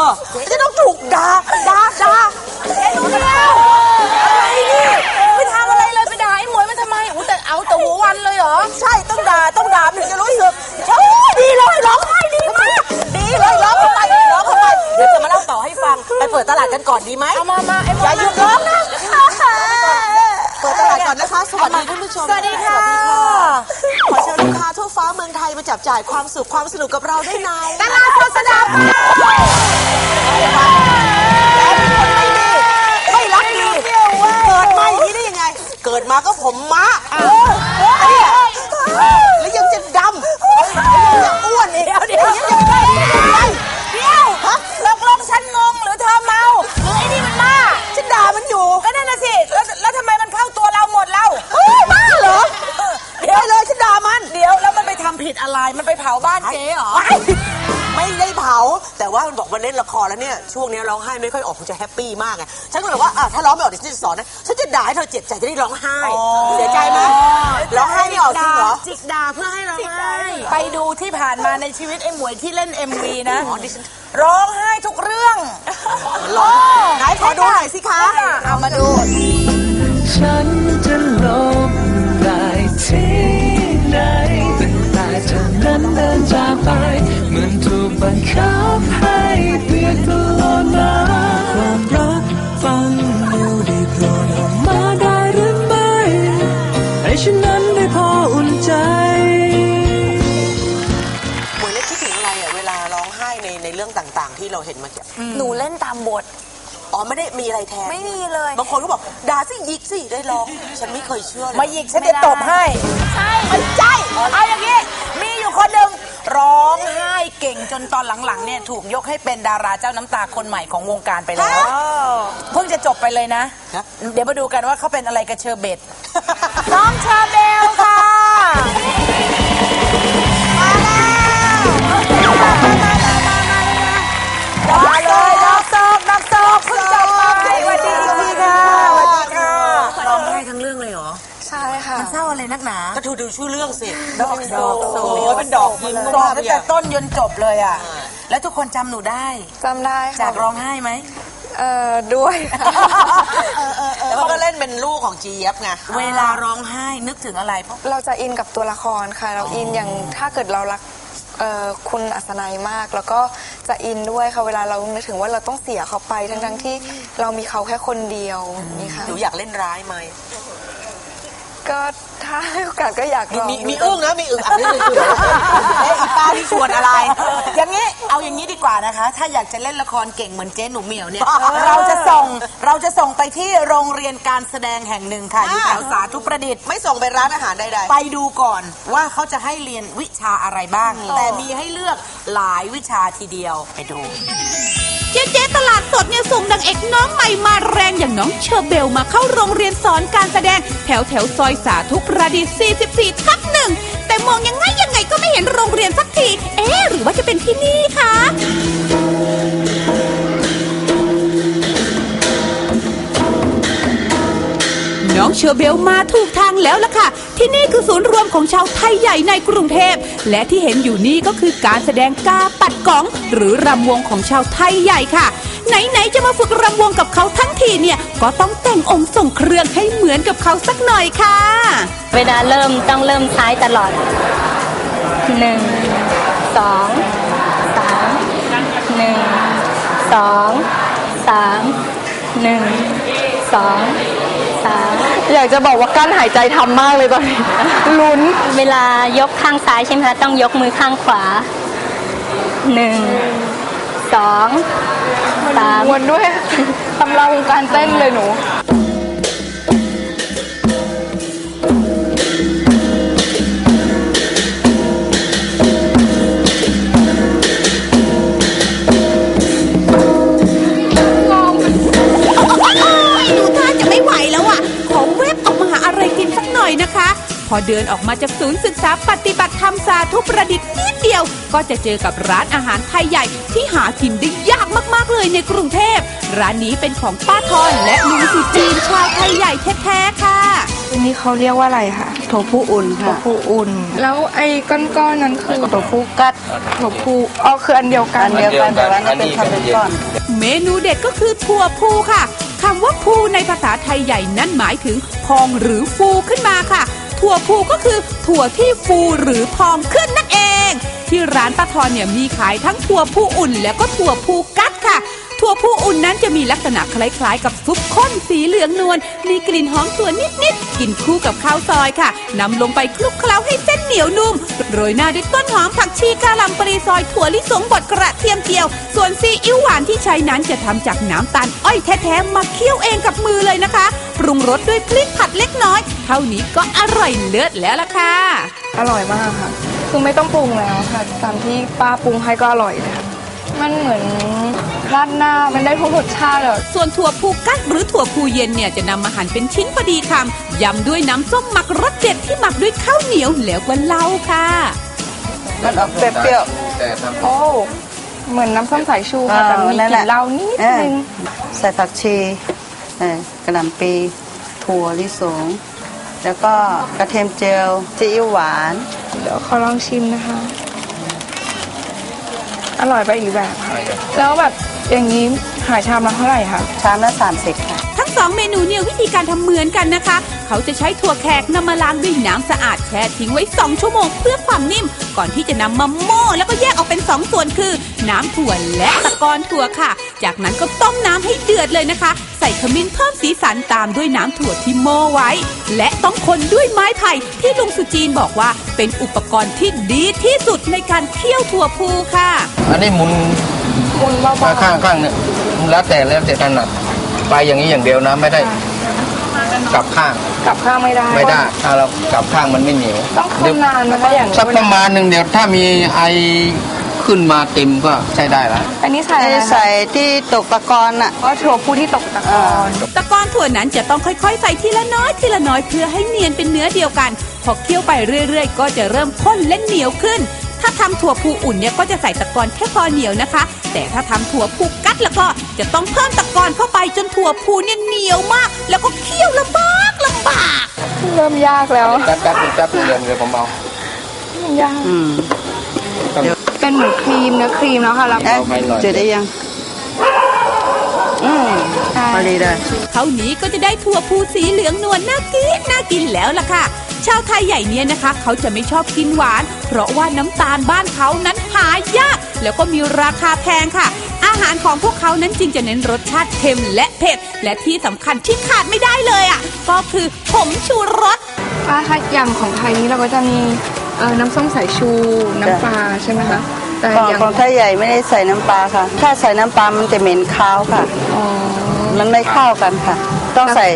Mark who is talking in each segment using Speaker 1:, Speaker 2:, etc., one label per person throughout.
Speaker 1: อจะต้องถูกด่า จับจ่ายความสุขความสนุกกับเราได้ใน
Speaker 2: ตลาดสดสนามเป้า
Speaker 1: ไม่รักดีเกิดมาอย่างนี้ได้ยังไง เกิดมาก็ผมม้า แต่
Speaker 2: ว่ามั
Speaker 1: น
Speaker 2: บอ
Speaker 1: กมาเล่นละครแล้วเนี่ยช่วงนี้ร้องไห้ไม่ค่อยออกคงจะแฮปปี้มากไงฉันก็เลยว่าอะถ้าร้องไม่ออกเดี๋ยวฉันจะสอนนะฉันจะด่าให้เธอเจ็บใจจะได้ร้องไห้เสียใจไหมร้องไห้ไม่ออกจริงเหรอ
Speaker 3: จิกดาเพื่อให้เราให้
Speaker 2: ไปดูที่ผ่านมาในชีวิตไอ้หมวยที่เล่น MV นะ
Speaker 1: อ๋อดิฉัน
Speaker 2: ร้องไห้ทุกเรื่อง
Speaker 1: ร้องไหนขอดูหน่อยสิคะ
Speaker 2: เอามาดู
Speaker 4: ในใน
Speaker 1: เรื่องต่างๆ ที่เราเห็นเมื่อกี้
Speaker 5: หนูเล่นตามบท
Speaker 1: อ๋อไม่ได้มีอะไรแทน
Speaker 5: ไม่มีเลย
Speaker 1: บางคนก็บอกด่าสิหยิกสิได้ร้องฉันไม่เคยเชื่อเลย
Speaker 2: มาหยิกฉันจะตบให้ ใช่ไม่ใช่เอาอย่างนี้ มีอยู่คนหนึ่งร้องไห้เก่งจนตอนหลังๆเนี่ยถูกยกให้เป็นดาราเจ้าน้ำตาคนใหม่ของวงการไปแล้วเพิ่งจะจบไปเลยนะ เดี๋ยวมาดูกันว่าเขาเป็นอะไรกับเชอร์เบตน้องเชอร์เบลค่ะ ดูดู
Speaker 5: ชื่
Speaker 2: อ
Speaker 1: เรื่องสิ
Speaker 2: ดอกดอก
Speaker 1: โอ้ยเป็นดอกยิ้ม
Speaker 2: ดอกตั้งแต่ต้นยนจบเลยอะ แล้วทุกคนจำหนูได้
Speaker 5: จำได้ค่ะ
Speaker 2: จากร้องไห้ไหม
Speaker 5: เอ่อด้วยค่ะ
Speaker 1: แล้วเขาก็เล่นเป็นลูกของจีเอฟไง
Speaker 2: เวลาร้องไห้นึกถึงอะไรเพราะ
Speaker 5: เราจะอินกับตัวละครค่ะ เราอินอย่างถ้าเกิดเรารักเอ่อคุณอัศนัยมากแล้วก็จะอินด้วยค่ะเวลาเรานึกถึงว่าเราต้องเสียเขาไปทั้งๆที่เรามีเขาแค่คนเดียวนี่ค่ะ
Speaker 1: หนูอยากเล่นร้ายไหม
Speaker 5: ก็ถ้าให้โอกาสก็อยาก
Speaker 1: มี
Speaker 5: ลอง
Speaker 1: มีมีอึ้งนะมีอึ้งอัดนิดนึงคือเอ๊ะอีป้าที่ชวนอะไร
Speaker 2: อย่างนี้เอาอย่างนี้ดีกว่านะคะ ถ้าอยากจะเล่นละครเก่งเหมือนเจ๊หนูเหมียวเนี่ยเราจะส่งเราจะส่งไปที่โรงเรียนการแสดงแห่งหนึ่งค่ะอยู่แถวสาธุประดิษฐ์
Speaker 1: ไม่ส่งไปร้านอาหารใด
Speaker 2: ไปดูก่อนว่าเขาจะให้เรียนวิชาอะไรบ้าง แต่มีให้เลือกหลายวิชาทีเดียวไปดู
Speaker 3: เจ๊เจ๊ตลาดสดเนี่ยส่งนางเอกน้องใหม่มาแรงอย่างน้องเชอร์เบลมาเข้าโรงเรียนสอนการแสดง แถวแถวซอยสาธุประดิษฐ์44ทับหนึ่งแต่มองยังไงยังไงก็ไม่เห็นโรงเรียนสักที เอ๊หรือว่าจะเป็นที่นี่คะ เชอร์เบลมาถูกทางแล้วล่ะค่ะ ที่นี่คือศูนย์รวมของชาวไทยใหญ่ในกรุงเทพ และที่เห็นอยู่นี่ก็คือการแสดงกาปัดกอง หรือรำวงของชาวไทยใหญ่ค่ะ ไหนๆจะมาฝึกรำวงกับเขาทั้งทีเนี่ย ก็ต้องแต่งองค์ส่งเครื่องให้เหมือนกับเขาสักหน่อยค่ะ
Speaker 6: เวลาเริ่มต้องเริ่มซ้ายตลอดหนึ่งสองสามหนึ่งสองสามหนึ่งสองสาม
Speaker 5: อยากจะบอกว่ากั้นหายใจทำมากเลยตอนนี้ ลุ้น
Speaker 6: เวลายกข้างซ้ายใช่ไหมคะต้องยกมือข้างขวาหนึ่งสองสาม
Speaker 5: วนด้วย ทำเราวงการเต้นเลยหนู
Speaker 3: เดินออกมาจากศูนย์ศึกษาปฏิบัติธรรมสาธุประดิษฐ์นิดเดียว ก็จะเจอกับร้านอาหารไทยใหญ่ที่หากินได้ยากมากๆเลยในกรุงเทพ ร้านนี้เป็นของป้าทอนและลุงสุจีนชาวไทยใหญ่แท้ๆค่ะ
Speaker 5: อันนี้เขาเรียกว่าอะไรคะ
Speaker 7: โถผู้อุ่น
Speaker 5: โถ
Speaker 7: ค่ะ
Speaker 5: ฟูอุ่น แล้วไอ้ก้อนๆนั้นคือ
Speaker 7: โถผู้กัด
Speaker 5: โถฟูอ๋อคืออันเดียวกัน
Speaker 7: อันเดียวกันแต่ว่านั่นเป็นทำเป็นก้อน
Speaker 3: เมนูเด็ดก็คือถั่วพูค่ะคำว่าพูในภาษาไทยใหญ่นั้นหมายถึงพองหรือฟูขึ้นมาค่ะ ถั่วพูก็คือถั่วที่ฟูหรือพองขึ้นนั่นเอง ที่ร้านป้าทอนเนี่ยมีขายทั้งถั่วพูอุ่นแล้วก็ถั่วพูกัด ถั่วพูอุ่นนั้นจะมีลักษณะคล้ายๆ กับซุปข้นสีเหลืองนวล มีกลิ่นหอมถั่วนิดๆ กินคู่กับข้าวซอยค่ะนำลงไปคลุกเคล้าให้เส้นเหนียวนุ่ม โรยหน้าด้วยต้นหอมผักชีกะหล่ำปลีซอยถั่วลิสงบดกระเทียมเจียว ส่วนซีอิ๊วหวานที่ใช้นั้นจะทำจากน้ำตาลอ้อยแท้ๆมาเคี่ยวเองกับมือเลยนะคะ ปรุงรสด้วยพริกผัดเล็กน้อย เท่านี้ก็อร่อยเลิศแล้วล่ะค่ะ
Speaker 5: อร่อยมากค่ะคือไม่ต้องปรุงแล้วค่ะ ตามที่ป้าปรุงให้ก็อร่อยเลยค่ะมันเหมือน ราดหน้ามันได้ทุกรสชาติเลย
Speaker 3: ส่วนถั่วพูกัดหรือถั่วพูเย็นเนี่ยจะนำมาหั่นเป็นชิ้นพอดีคำยำด้วยน้ำส้มหมักรสเด็ดที่หมักด้วยข้าวเหนียวแล้วก็เหล้าค่ะ
Speaker 7: มันออกเปรี้ยว
Speaker 5: โอ้เหมือนน้ำส้มสายชู
Speaker 7: ๆ
Speaker 5: ค่ะแต่มี
Speaker 7: นั่น
Speaker 5: ก
Speaker 7: แห
Speaker 5: ลิ่
Speaker 7: ละ
Speaker 5: นเหล้านิด
Speaker 7: เออ
Speaker 5: นึง
Speaker 7: ใส่ผักชีเออกระหล่ำปีถั่วลิสงแล้วก็กระเทียมเจียวซีอิ๊วหวาน
Speaker 5: เดี๋ยวขอลองชิมนะคะ อร่อยไปอีกแบบค่ะแล้วแบบอย่างนี้ขายชามละเท่าไหร่คะ
Speaker 7: ชามละสามสิบค่ะ
Speaker 3: ทั้งสองเมนูเนี่ยวิธีการทำเหมือนกันนะคะ เขาจะใช้ถั่วแขกนำมาล้างด้วยน้ำสะอาดแช่ทิ้งไว้ 2 ชั่วโมงเพื่อความนิ่ม ก่อนที่จะนำมาโม่แล้วก็แยกออกเป็น 2 ส่วนคือ น้ำถั่วและตะกอนถั่วค่ะ จากนั้นก็ต้มน้ำให้เดือดเลยนะคะ ใส่ขมิ้นเพิ่มสีสันตามด้วยน้ำถั่วที่โม่ไว้ และต้องคนด้วยไม้ไผ่ที่ลุงสุจีนบอกว่าเป็นอุปกรณ์ที่ดีที่สุดในการเคี่ยวถั่วพูค่ะ
Speaker 8: อันนี้หมุน
Speaker 5: หมุนเบา
Speaker 8: มาข้างข้างเนี่ยแล้วแต่แล้วแต่ถนัด ไปอย่างนี้อย่างเดียวนะ ไม่ได้กลับข้าง
Speaker 5: ๆกลับข้างไม่ได้
Speaker 8: ไม่ได้ ถ้าเรากลับข้างมันไม่เหนียว
Speaker 5: ต้องคนนานนะคะอย่างนี้
Speaker 8: สักประมาณหนึ่งเดียวถ้ามีไอขึ้นมาเต็มก็ใช้ได้ละ
Speaker 5: อันนี้ใส่
Speaker 7: ไอ้
Speaker 5: อะไรคะ
Speaker 7: ใส่ที่ตกตะกอนอะ
Speaker 5: ว่าถั่วพูที่ตกตะกอน
Speaker 3: ตะกอนถั่วนั้นจะต้องค่อยๆ ใส่ทีละน้อยทีละน้อยเพื่อให้เนียนเป็นเนื้อเดียวกัน พอเคี่ยวไปเรื่อยๆ ก็จะเริ่มข้นและเหนียวขึ้น ถ้าทำถั่วพูอุ่นเนี่ยก็จะใส่ตะกอนแค่พอเหนียวนะคะ แต่ถ้าทำถั่วพูกัดแล้วก็ จะต้องเพิ่มตะกอนเข้าไปจนถั่วพูเนี่ยเหนียวมาก แล้วก็เคี่ยวลำบากลำบาก
Speaker 5: เริ่มยากแล้ว
Speaker 8: แป๊บแป๊บแป๊บเดียวเดี๋ยวผมเอา
Speaker 5: ยาก
Speaker 7: อืม
Speaker 5: เป็นเหมือนครีมเนื้อครีมแล้วค่ะแล้ว
Speaker 7: เอ๊ะจุดได้ยังอืมพอดีเลย
Speaker 3: เท่านี้ก็จะได้ถั่วพูสีเหลืองนวลน่ากินน่ากินแล้วล่ะค่ะ ชาวไทยใหญ่เนี่ยนะคะ เขาจะไม่ชอบกินหวาน เพราะว่าน้ำตาลบ้านเขานั้นหายาก แล้วก็มีราคาแพงค่ะอา หารของพวกเขานั้นจึงจะเน้นรสชาติเค็มและเผ็ด และที่สำคัญที่ขาดไม่ได้เลยอะ ก็คือผงชูรส
Speaker 5: ป้าคะอย่างของไทยนี้เราก็จะมีเอ่อน้ำส้มสายชู น้ำปลาใช่ไหมคะ แต่
Speaker 7: ของ
Speaker 5: อย่าง
Speaker 7: ของไทยใหญ่ไม่ได้ใส่น้ำปลาค่ะ ถ้าใส่น้ำปลามันจะเหม็นคาวค่ะ
Speaker 5: อ๋อ
Speaker 7: มันไม่เข้ากันค่ะ ต้องใส่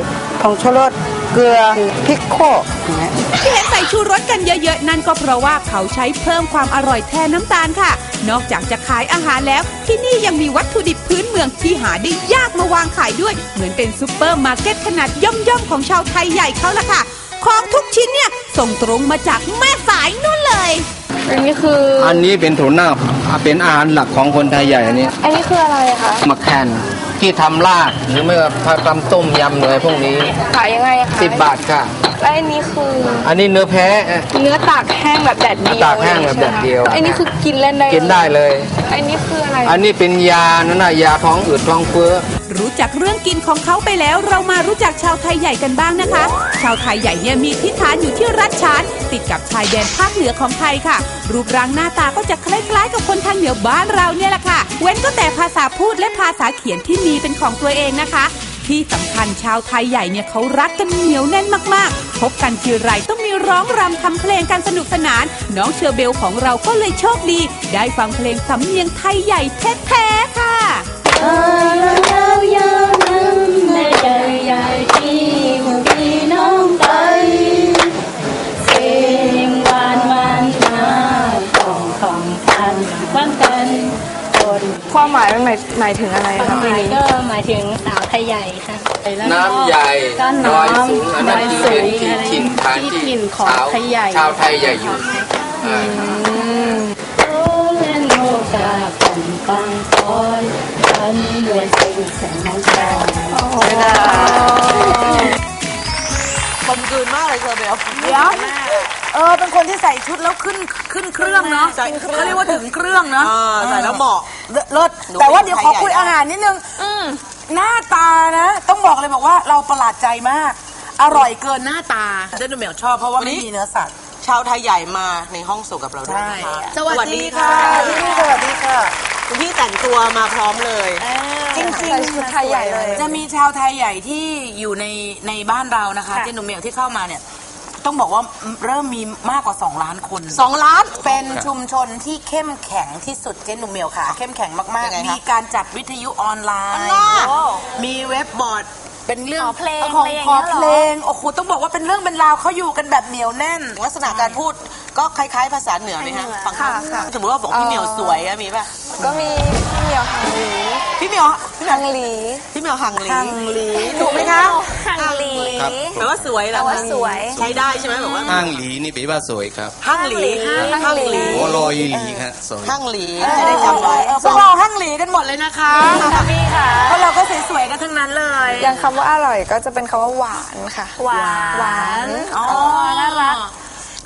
Speaker 7: ผงชูรส เกลือพริกโคกอย่างเงี้ย
Speaker 3: ที่เห็นใส่ชูรสกันเยอะๆ นั่นก็เพราะว่าเขาใช้เพิ่มความอร่อยแทนน้ำตาลค่ะ นอกจากจะขายอาหารแล้ว ที่นี่ยังมีวัตถุดิบพื้นเมืองที่หาได้ยากมาวางขายด้วย เหมือนเป็นซูเปอร์มาร์เก็ตขนาดย่อมๆของชาวไทยใหญ่เขาละค่ะ ของทุกชิ้นเนี่ยส่งตรงมาจากแม่สายนู่นเลย
Speaker 5: อันนี้คือ
Speaker 8: อันนี้เป็นถั่วหน้าเป็นอาหารหลักของคนไทยใหญ่อันนี้
Speaker 5: อันนี้คืออะไรคะ
Speaker 8: มะแคน ที่ทำลาดหรือไม่ก็ทำต้มยำเลยพวกนี้
Speaker 5: ขายยังไงอะคะ
Speaker 8: สิบบาทค่ะ
Speaker 5: และอันนี้คือ
Speaker 8: อันนี้เนื้อแพ้
Speaker 5: เนื้อตากแห้งแบบแดดเดียว
Speaker 8: ตากแห้งแบบแดดเดียว
Speaker 5: อันนี้คือกินเล่นได้
Speaker 8: กินได้เลย
Speaker 5: อันนี้คืออะไร
Speaker 8: อันนี้เป็นยานั่นน่ะยาท้องอืดท้องเฟ้อ
Speaker 3: รู้จักเรื่องกินของเขาไปแล้ว เรามารู้จักชาวไทยใหญ่กันบ้างนะคะ ชาวไทยใหญ่เนี่ยมีที่ฐานอยู่ที่รัฐชานติดกับชายแดนภาคเหนือของไทยค่ะ รูปร่างหน้าตาก็จะคล้ายๆ กับคนทางเหนือบ้านเราเนี่ยแหละค่ะ เว้นก็แต่ภาษาพูดและภาษาเขียนที่มีเป็นของตัวเองนะคะที่สำคัญชาวไทยใหญ่เนี่ยเขารักกันเหนียวแน่นมากๆ พบกันทีไรต้องมีร้องรำทำเพลงกันสนุกสนาน น้องเชอร์เบลของเราก็เลยโชคดี ได้ฟังเพลงสำเนียงไทยใหญ่แท้ๆา
Speaker 5: มหมายมันหมายหมายถึงอะไรคะ
Speaker 6: ความห
Speaker 5: ปี
Speaker 6: มาย
Speaker 5: นี้
Speaker 6: ก็หมายถึงสาวไทยใหญ่ค่ะ
Speaker 8: น้ำใหญ่
Speaker 6: ก้าน
Speaker 8: ด
Speaker 6: น้
Speaker 8: อยสูงอันำ
Speaker 6: ด
Speaker 8: นั้น
Speaker 6: อย
Speaker 8: คือ
Speaker 6: สู
Speaker 8: เป็น
Speaker 6: ง
Speaker 8: ที่
Speaker 6: อะไร
Speaker 8: ถิ่นฐาน
Speaker 6: ที่
Speaker 8: ที่
Speaker 6: ถิ่นของ
Speaker 8: ชาว
Speaker 6: ไทยใหญ่
Speaker 8: ชาวไทยใหญ่อยู่อ่า
Speaker 6: โอเลนโน กาเป็นบางคอยอันเวยสิ่งแสงน้องแสง
Speaker 1: กลมกลืนมากเลยเชอร์เบล
Speaker 2: เดี๋ยวเออเป็นคนที่ใส่ชุดแล้วขึ้นขึ้นเครื่องเนาะ
Speaker 1: ใส่เครื่อง
Speaker 2: เขาเรียกว่าถึงเครื่องเนาะ
Speaker 1: เออใส่แล้วเหมาะ
Speaker 2: เลิศ
Speaker 1: หนู
Speaker 2: แต่ว่าเดี๋ยวขอ
Speaker 1: เป็นไทย
Speaker 2: คุย
Speaker 1: ใหญ่
Speaker 2: อาหารนิดนึงหน้าตานะ ต้องบอกเลยบอกว่าเราประหลาดใจมาก อร่อยเกินหน้าตาเดนเมลชอบเพราะว่าไม่มีเนื้อสัตว์
Speaker 1: ชาวไทยใหญ่มาในห้องส่งกับเราด้วยนะคะ
Speaker 2: สวัสดีค่ะพี่นี่สวัสดีค่ะ
Speaker 1: คุณพี่แต่งตัวมาพร้อมเลย
Speaker 2: จริง
Speaker 5: ใส่ชุดไทยใหญ่เลย
Speaker 2: ๆจะมีชาวไทยใหญ่ที่อยู่ในในบ้านเรานะคะเจนหนูเมลที่เข้ามาเนี่ย ต้องบอกว่าเริ่มมีมากกว่า 2 ล้านคน
Speaker 1: สองล้าน
Speaker 2: เป็นชุมชนที่เข้มแข็งที่สุดเจนหนูเมลค่ะ เข้มแข็งมาก
Speaker 1: ยังไง
Speaker 2: ๆ
Speaker 1: คะ
Speaker 2: มีการจัดวิทยุออนไลน์
Speaker 1: น่า
Speaker 2: มีเว็บบอร์ดเป็นเรื่อง
Speaker 6: ขอเพลง
Speaker 2: ของ
Speaker 6: อะไรอย่าง
Speaker 2: ขอ
Speaker 6: เงี้ยเหรอ
Speaker 2: เพลงโอ้โหต้องบอกว่าเป็นเรื่องเป็นราวเขาอยู่กันแบบเหนียวแน่น
Speaker 1: ลักษณะการพูด ก็คล้าย ๆ ภาษาเหนือไหมฮะฟัง
Speaker 5: ค่ะค่ะ
Speaker 1: สมมติว่าบอกพี่เหมียวสวยอะมีป่ะ
Speaker 5: ก็มีพี่เหมียวฮังลี
Speaker 1: พี่เหมียวพี่เหมี
Speaker 5: ฮั
Speaker 1: ยว
Speaker 5: งลี
Speaker 1: พี่เหมียวหังลี
Speaker 2: ฮังลี
Speaker 1: ถูกไหมคะ
Speaker 6: ฮังลี
Speaker 1: แปลว่าสวยเหรอ
Speaker 6: แปลว่าสวย
Speaker 1: ใช้ได้ใช่ไหมแบบว่า
Speaker 9: ห้างหลีนี่แปลว่าสวยครับ
Speaker 1: หังหลีหังหลี
Speaker 9: โอโรยหลีครับสวย
Speaker 1: หังหลีจะได้จำไว้
Speaker 2: เออพวกเราหั่งหลีกันหมดเลยนะคะพี่ค่ะเพราะเราก็สวยๆกันทั้งนั้นเลย
Speaker 5: อย่างคำว่าอร่อยก็จะเป็นคำว่าหวานค่ะ
Speaker 6: หวาน
Speaker 5: หวาน
Speaker 2: อ๋อ
Speaker 6: น่ารัก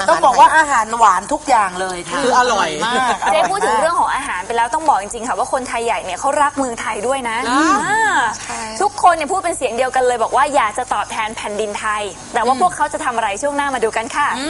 Speaker 2: ต้องบอกว่าอาหารหวานทุกอย่างเลยค่ะ
Speaker 1: คืออร่อย
Speaker 2: มาก
Speaker 6: เจ๊พูดถึงเรื่องของอาหารไปแล้วต้องบอกจริงๆค่ะว่าคนไทยใหญ่เนี่ยเขารักเมืองไทยด้วยนะอ่า
Speaker 5: ใช่
Speaker 6: ทุกคนเนี่ยพูดเป็นเสียงเดียวกันเลย บอกว่าอยากจะตอบแทนแผ่นดินไทย แต่ว่าพวกเขาจะทำอะไรช่วงหน้ามาดูกันค่ะ
Speaker 2: อ